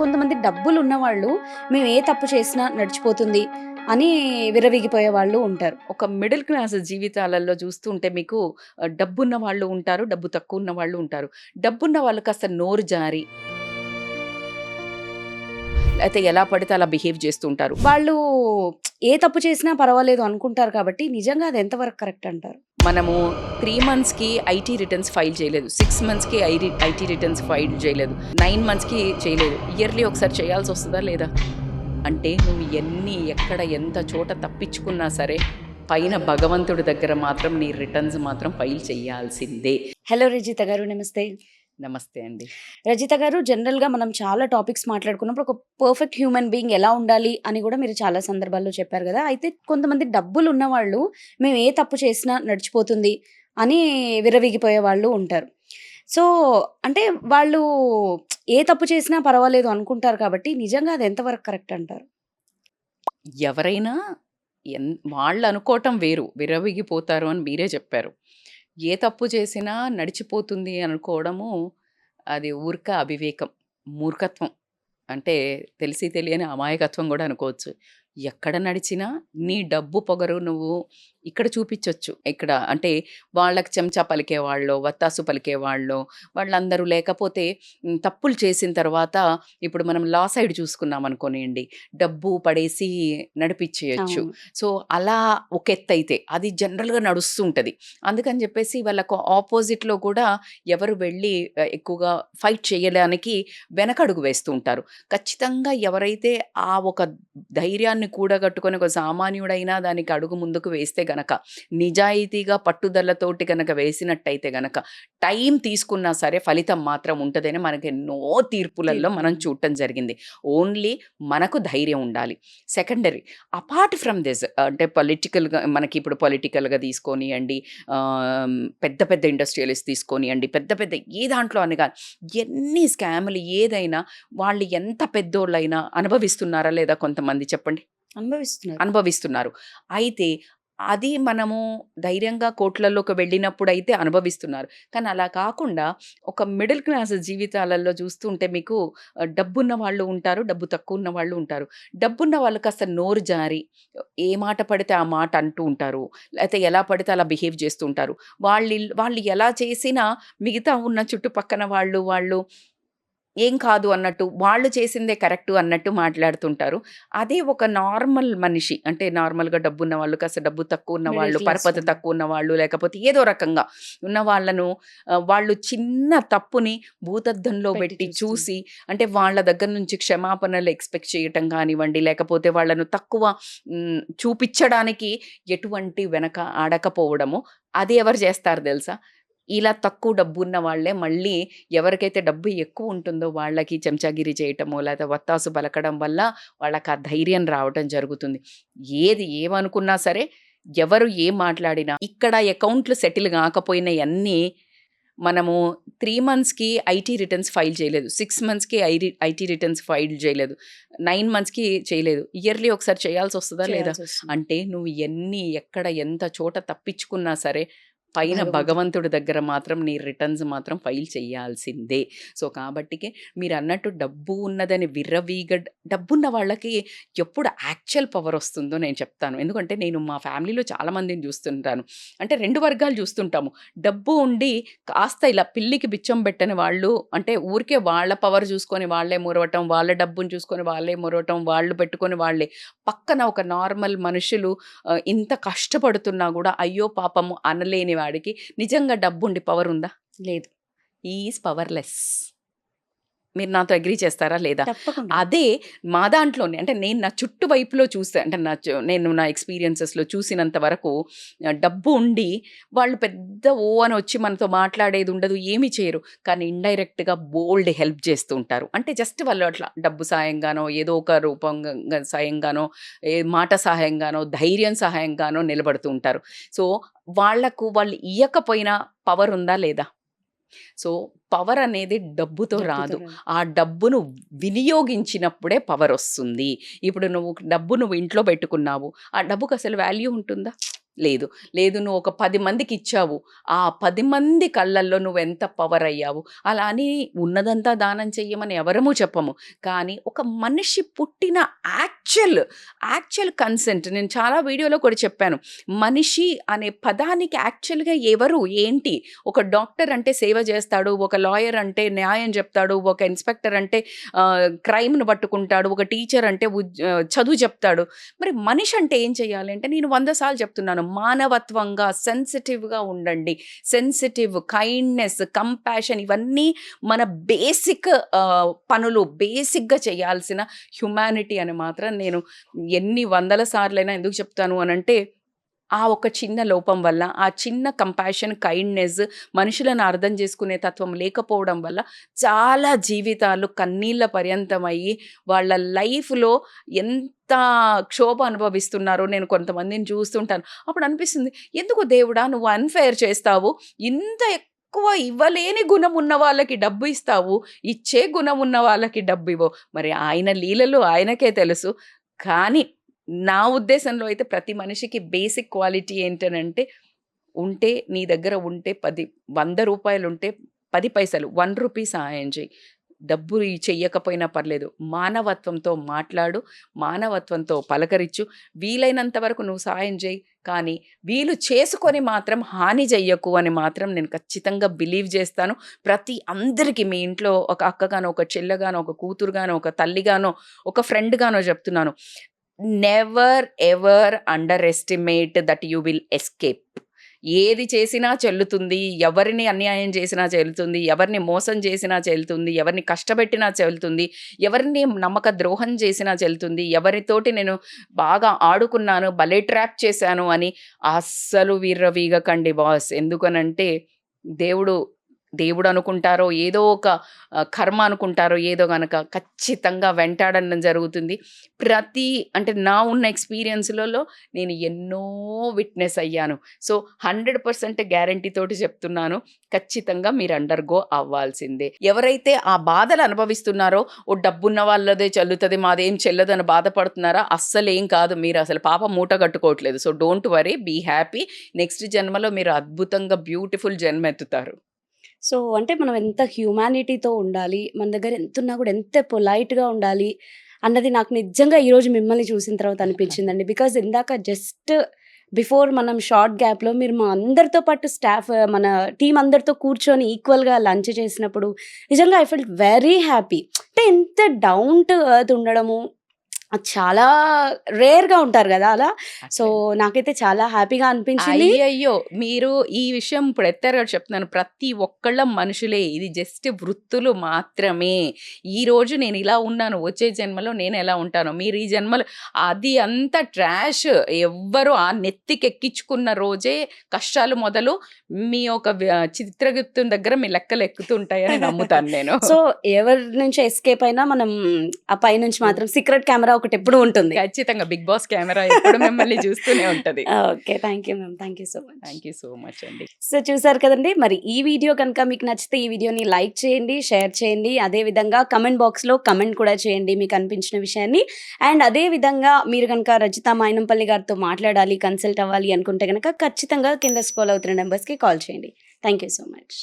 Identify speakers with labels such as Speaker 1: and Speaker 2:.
Speaker 1: కొంతమంది డబ్బులు ఉన్నవాళ్ళు మేము ఏ తప్పు చేసినా నడిచిపోతుంది అని విరవిగిపోయే వాళ్ళు ఉంటారు.
Speaker 2: ఒక మిడిల్ క్లాస్ జీవితాలలో చూస్తుంటే మీకు డబ్బున్న వాళ్ళు ఉంటారు డబ్బు తక్కువ ఉన్న వాళ్ళు ఉంటారు. డబ్బున్న వాళ్ళు కాస్త నోరు జారి. అయితే ఎలా పడితే అలా బిహేవ్ చేస్తుంటారు
Speaker 1: వాళ్ళు ఏ తప్పు చేసినా పర్వాలేదు అనుకుంటారు కాబట్టి నిజంగా అది ఎంతవరకు కరెక్ట్ అంటారు?
Speaker 2: మనము త్రీ మంత్స్కి ఐటీ రిటర్న్స్ ఫైల్ చేయలేదు. సిక్స్ మంత్స్కి ఐటీ ఐటీ రిటర్న్స్ ఫైల్ చేయలేదు. నైన్ మంత్స్కి చేయలేదు. ఇయర్లీ ఒకసారి చేయాల్సి వస్తుందా లేదా? అంటే నువ్వు ఎన్ని ఎక్కడ ఎంత చోట తప్పించుకున్నా సరే పైన భగవంతుడి దగ్గర మాత్రం నీ రిటర్న్స్ మాత్రం ఫైల్ చేయాల్సిందే.
Speaker 1: హలో రజిత గారు. నమస్తే.
Speaker 2: నమస్తే అండి.
Speaker 1: రజిత గారు జనరల్గా మనం చాలా టాపిక్స్ మాట్లాడుకున్నప్పుడు ఒక పర్ఫెక్ట్ హ్యూమన్ బీయింగ్ ఎలా ఉండాలి అని కూడా మీరు చాలా సందర్భాల్లో చెప్పారు కదా. అయితే కొంతమంది డబ్బులు ఉన్నవాళ్ళు మేము ఏ తప్పు చేసినా నడిచిపోతుంది అని విరవిగిపోయే వాళ్ళు ఉంటారు. సో అంటే వాళ్ళు ఏ తప్పు చేసినా పర్వాలేదు అనుకుంటారు కాబట్టి నిజంగా అది ఎంతవరకు కరెక్ట్ అంటారు?
Speaker 2: ఎవరైనా ఎన్ వాళ్ళు అనుకోవటం వేరు. విరవిగిపోతారు అని మీరే చెప్పారు. ఏ తప్పు చేసినా నడిచిపోతుంది అనుకోవడము అది ఊరిక అవివేకం మూర్ఖత్వం. అంటే తెలిసి తెలియని అమాయకత్వం కూడా అనుకోవచ్చు. ఎక్కడ నడిచినా నీ డబ్బు పొగరు నువ్వు ఇక్కడ చూపించవచ్చు ఇక్కడ అంటే వాళ్ళకి చెంచా పలికేవాళ్ళు వత్తాసు పలికేవాళ్ళు వాళ్ళందరూ లేకపోతే తప్పులు చేసిన తర్వాత ఇప్పుడు మనం లా సైడ్ చూసుకున్నాం అనుకోనియండి డబ్బు పడేసి నడిపించేయచ్చు. సో అలా ఒక ఎత్తు అయితే అది జనరల్గా నడుస్తుంటుంది. అందుకని చెప్పేసి వాళ్ళకు ఆపోజిట్లో కూడా ఎవరు వెళ్ళి ఎక్కువగా ఫైట్ చేయడానికి వెనకడుగు వేస్తూ ఉంటారు. ఖచ్చితంగా ఎవరైతే ఆ ఒక ధైర్యాన్ని కూడగట్టుకొని ఒక సామాన్యుడైనా దానికి అడుగు ముందుకు వేస్తే గనక నిజాయితీగా పట్టుదలతోటి గనక వేసినట్టయితే గనక టైం తీసుకున్నా సరే ఫలితం మాత్రం ఉంటుందని మనకి ఎన్నో తీర్పులలో మనం. చూడటం జరిగింది. ఓన్లీ మనకు ధైర్యం ఉండాలి. సెకండరీ అపార్ట్ ఫ్రమ్ దిస్ అంటే పొలిటికల్గా మనకి ఇప్పుడు పొలిటికల్గా తీసుకొనియండి పెద్ద పెద్ద ఇండస్ట్రియలిస్ట్ తీసుకొనియండి పెద్ద పెద్ద ఏ దాంట్లో అని కానీ ఎన్ని స్కాములు ఏదైనా వాళ్ళు ఎంత పెద్దోళ్ళైనా అనుభవిస్తున్నారా లేదా కొంతమంది చెప్పండి?
Speaker 1: అనుభవిస్తున్నారు.
Speaker 2: అనుభవిస్తున్నారు. అయితే అది మనము ధైర్యంగా కోట్లలోకి వెళ్ళినప్పుడు అయితే అనుభవిస్తున్నారు. కానీ అలా కాకుండా ఒక మిడిల్ క్లాస్ జీవితాలలో చూస్తుంటే మీకు డబ్బున్న వాళ్ళు ఉంటారు డబ్బు తక్కువ ఉన్న వాళ్ళు ఉంటారు. డబ్బున్న వాళ్ళు కాస్త నోరు జారి ఏ మాట పడితే ఆ మాట అంటూ ఉంటారు. లేకపోతే ఎలా పడితే అలా బిహేవ్ చేస్తుంటారు వాళ్ళు వాళ్ళు ఎలా చేసినా మిగతా ఉన్న చుట్టుపక్కన వాళ్ళు వాళ్ళు ఏం కాదు అన్నట్టు వాళ్ళు చేసిందే కరెక్ట్ అన్నట్టు మాట్లాడుతుంటారు అదే ఒక నార్మల్ మనిషి అంటే నార్మల్గా డబ్బు ఉన్న వాళ్ళు కాస్త డబ్బు తక్కువ ఉన్న వాళ్ళు పరపతి. తక్కువ ఉన్న వాళ్ళు లేకపోతే ఏదో రకంగా ఉన్న వాళ్ళను వాళ్ళు చిన్న తప్పుని భూతద్దంలో
Speaker 1: పెట్టి.
Speaker 2: చూసి అంటే వాళ్ళ దగ్గర నుంచి క్షమాపణలు ఎక్స్పెక్ట్ చేయటం కానివ్వండి లేకపోతే వాళ్ళను తక్కువ చూపించడానికి ఎటువంటి వెనక ఆడకపోవడము అది ఎవరు చేస్తారు తెలుసా ఇలా తక్కువ డబ్బు ఉన్న వాళ్ళే మళ్ళీ ఎవరికైతే డబ్బు ఎక్కువ ఉంటుందో వాళ్ళకి చెంచాగిరి చేయటమో లేదా వత్తాసు పలకడం వల్ల వాళ్ళకి ఆ ధైర్యం రావటం జరుగుతుంది. ఏది ఏమనుకున్నా సరే ఎవరు ఏం మాట్లాడినా ఇక్కడ అకౌంట్లు సెటిల్ కాకపోయినా అన్నీ మనము త్రీ మంత్స్కి ఐటీ రిటర్న్స్ ఫైల్ చేయలేదు. సిక్స్ మంత్స్కి ఐటీ ఐటీ రిటర్న్స్ ఫైల్ చేయలేదు. నైన్ మంత్స్కి చేయలేదు. ఇయర్లీ ఒకసారి చేయాల్సి వస్తుందా లేదా. అంటే నువ్వు ఎన్ని ఎక్కడ ఎంత చోట తప్పించుకున్నా సరే పైన
Speaker 1: భగవంతుడు.
Speaker 2: దగ్గర మాత్రం నీ రిటర్న్స్ మాత్రం ఫైల్ చేయాల్సిందే. సో కాబట్టికే మీరు అన్నట్టు డబ్బు ఉన్నదని విర్రవీగ డబ్బున్న వాళ్ళకి ఎప్పుడు యాక్చువల్ పవర్ వస్తుందో నేను చెప్తాను. ఎందుకంటే నేను మా ఫ్యామిలీలో చాలా మందిని చూస్తుంటాను. అంటే రెండు వర్గాలు చూస్తుంటాము. డబ్బు ఉండి కాస్త ఇలా పిల్లికి బిచ్చం పెట్టని వాళ్ళు అంటే ఊరికే వాళ్ళ పవర్ చూసుకొని వాళ్ళే మురవటం వాళ్ళ డబ్బును చూసుకొని వాళ్ళే మురవటం వాళ్ళు పెట్టుకొని వాళ్ళే. పక్కన ఒక నార్మల్ మనుషులు ఇంత కష్టపడుతున్నా కూడా అయ్యో పాపము అనలేని వాడికి. నిజంగా డబ్బు ఉండి పవర్ ఉందా?
Speaker 1: లేదు.
Speaker 2: Is powerless. మీరు నాతో అగ్రీ చేస్తారా లేదా? అదే మా దాంట్లోనే అంటే నేను నా చుట్టువైపులో చూస్తే అంటే నా నేను నా ఎక్స్పీరియన్సెస్లో చూసినంత వరకు డబ్బు ఉండి వాళ్ళు పెద్ద ఓ అని వచ్చి మనతో మాట్లాడేది ఉండదు ఏమీ చేయరు. కానీ ఇండైరెక్ట్గా బోల్డ్ హెల్ప్ చేస్తూ ఉంటారు. అంటే జస్ట్ వాళ్ళు అట్లా డబ్బు సాయంగానో ఏదో ఒక రూపంగా సాయంగానో ఏ మాట సహాయంగానో ధైర్యం సహాయంగానో నిలబడుతూ ఉంటారు. సో వాళ్ళకు వాళ్ళు ఇయ్యకపోయినా పవర్ ఉందా లేదా? సో పవర్ అనేది డబ్బుతో రాదు. ఆ డబ్బును వినియోగించినప్పుడే పవర్ వస్తుంది. ఇప్పుడు నువ్వు డబ్బు నువ్వు ఇంట్లో పెట్టుకున్నావు. ఆ డబ్బుకు అసలు వాల్యూ ఉంటుందా? లేదు. లేదు నువ్వు ఒక పది మందికి ఇచ్చావు. ఆ పది మంది కళ్ళల్లో నువ్వు ఎంత పవర్ అయ్యావు? అలా అని ఉన్నదంతా దానం చెయ్యమని ఎవరము చెప్పము. కానీ ఒక మనిషి పుట్టిన యాక్చువల్ యాక్చువల్ కన్సెంట్ నేను చాలా వీడియోలో కూడా చెప్పాను. మనిషి అనే పదానికి యాక్చువల్గా ఎవరు ఏంటి? ఒక డాక్టర్ అంటే సేవ చేస్తాడు ఒక లాయర్ అంటే న్యాయం చెప్తాడు ఒక ఇన్స్పెక్టర్ అంటే క్రైమ్ను పట్టుకుంటాడు ఒక టీచర్ అంటే చదువు చెప్తాడు. మరి మనిషి అంటే ఏం చేయాలి అంటే నేను వంద సార్లు చెప్తున్నాను మానవత్వంగా సెన్సిటివ్గా ఉండండి. సెన్సిటివ్ కైండ్నెస్ కంపాషన్ ఇవన్నీ మన బేసిక్ పనులు బేసిక్గా చేయాల్సిన హ్యుమానిటీ అని మాత్రం నేను ఎన్ని వందల సార్లైనా ఎందుకు చెప్తాను అని అంటే ఆ ఒక చిన్న లోపం వల్ల ఆ చిన్న కంపాషన్ కైండ్నెస్ మనుషులను అర్థం చేసుకునే తత్వం లేకపోవడం వల్ల చాలా జీవితాలు కన్నీళ్ళ పర్యంతమయ్యి వాళ్ళ లైఫ్లో ఎంత క్షోభ అనుభవిస్తున్నారో నేను కొంతమందిని చూస్తుంటాను. అప్పుడు అనిపిస్తుంది ఎందుకు దేవుడా నువ్వు అన్ఫేర్ చేస్తావు? ఇంత ఎక్కువ ఇవ్వలేని గుణం ఉన్న వాళ్ళకి డబ్బు ఇస్తావు? ఇచ్చే గుణం ఉన్న వాళ్ళకి డబ్బు ఇవ్వవు మరి ఆయన లీలలు ఆయనకే తెలుసు. కానీ నా ఉద్దేశంలో అయితే ప్రతి మనిషికి బేసిక్ క్వాలిటీ ఏంటనంటే ఉంటే నీ దగ్గర ఉంటే పది వంద రూపాయలు ఉంటే పది పైసలు వన్ రూపీ సహాయం చేయి. డబ్బు చెయ్యకపోయినా పర్లేదు మానవత్వంతో మాట్లాడు మానవత్వంతో పలకరించు వీలైనంత వరకు నువ్వు సహాయం చేయి. కానీ వీలు చేసుకొని మాత్రం హాని చెయ్యకు అని మాత్రం నేను ఖచ్చితంగా బిలీవ్ చేస్తాను. ప్రతి అందరికీ మీ ఇంట్లో ఒక అక్కగానో ఒక చెల్లగానో ఒక కూతురుగానో ఒక తల్లిగానో ఒక ఫ్రెండ్గానో చెప్తున్నాను. Never ever underestimate that you will escape ఏది చేసినా చెల్లుతుంది ఎవరిని అన్యాయం చేసినా చెల్లుతుంది ఎవరిని మోసం చేసినా చెల్లుతుంది ఎవరిని కష్టపెట్టినా చెల్లుతుంది ఎవరిని నమ్మక ద్రోహం చేసినా చెల్లుతుంది ఎవరితోటి నేను బాగా ఆడుకున్నాను భలే ట్రాప్ చేశాను అని అస్సలు వీర్రవీగకండి బాస్. ఎందుకనంటే దేవుడు దేవుడు అనుకుంటారో ఏదో ఒక కర్మ అనుకుంటారో ఏదో గనక ఖచ్చితంగా వెంటాడడం జరుగుతుంది. ప్రతి అంటే నా ఉన్న ఎక్స్పీరియన్స్లలో నేను ఎన్నో విట్నెస్ అయ్యాను. సో హండ్రెడ్ పర్సెంట్ గ్యారంటీతోటి చెప్తున్నాను. ఖచ్చితంగా మీరు అండర్గో అవ్వాల్సిందే. ఎవరైతే ఆ బాధలు అనుభవిస్తున్నారో ఓ డబ్బున్న వాళ్ళదే చల్లుతుంది మాదేం చెల్లదని బాధపడుతున్నారా? అస్సలు ఏం కాదు. మీరు అసలు పాప మూట కట్టుకోవట్లేదు. So don't worry be happy. Next జన్మలో మీరు అద్భుతంగా బ్యూటిఫుల్ జన్మ ఎత్తుతారు
Speaker 1: సో అంటే మనం ఎంత హ్యూమానిటీతో ఉండాలి మన దగ్గర ఎంత ఉన్నా కూడా ఎంత పొలైట్గా ఉండాలి అన్నది నాకు నిజంగా ఈరోజు మిమ్మల్ని చూసిన తర్వాత అనిపించిందండి. బికాజ్ ఇందాక జస్ట్ బిఫోర్ మనం షార్ట్ గ్యాప్లో మీరు మా అందరితో పాటు స్టాఫ్ మన టీం అందరితో కూర్చొని ఈక్వల్గా లంచ్ చేసినప్పుడు నిజంగా ఐ ఫెల్ట్ వెరీ హ్యాపీ. అంటే ఎంత డౌన్ టు ఎర్త్ ఉండడము చాలా రేర్గా ఉంటారు కదా అలా. సో నాకైతే చాలా హ్యాపీగా అనిపించింది.
Speaker 2: అయ్యయ్యో! మీరు ఈ విషయం ఇప్పుడు ఎత్తారు చెప్తున్నాను ప్రతి ఒక్కళ్ళ మనుషులే. ఇది జస్ట్ వృత్తులు మాత్రమే. ఈ రోజు నేను ఇలా ఉన్నాను. వచ్చే జన్మలో నేను ఎలా ఉంటాను. మీరు ఈ జన్మలో అది అంత ట్రాష్ ఎవ్వరు ఆ నెత్తికెక్కించుకున్న రోజే కష్టాలు మొదలు మీ ఒక వ్య- చిత్రగుప్తం దగ్గర మీ లెక్కలు ఎక్కుతుంటాయని నమ్ముతాను నేను.
Speaker 1: సో ఎవరి నుంచి ఎస్కేప్ అయినా మనం ఆ పై నుంచి మాత్రం సీక్రెట్ కెమెరా ఒకటి ఎప్పుడు ఉంటుంది.
Speaker 2: ఖచ్చితంగా బిగ్ బాస్ కెమెరా ఎప్పుడు మిమ్మల్ని చూస్తూనే ఉంటది.
Speaker 1: Okay thank you ma'am thank you so much
Speaker 2: thank you so much అండి.
Speaker 1: సో చూసారు కదండి మరి ఈ వీడియో కనుక మీకు నచ్చితే ఈ వీడియోని లైక్ చేయండి షేర్ చేయండి అదే విధంగా కమెంట్ బాక్స్లో కమెంట్ కూడా చేయండి మీకు అనిపించిన విషయాన్ని. అండ్ అదే విధంగా మీరు కనుక రజిత మైనంపల్లి గారితో మాట్లాడాలి కన్సల్ట్ అవ్వాలి అనుకుంటే కనుక ఖచ్చితంగా కింద స్క్రోల్ అవుతున్న నెంబర్స్కి కాల్ చేయండి. Thank you so much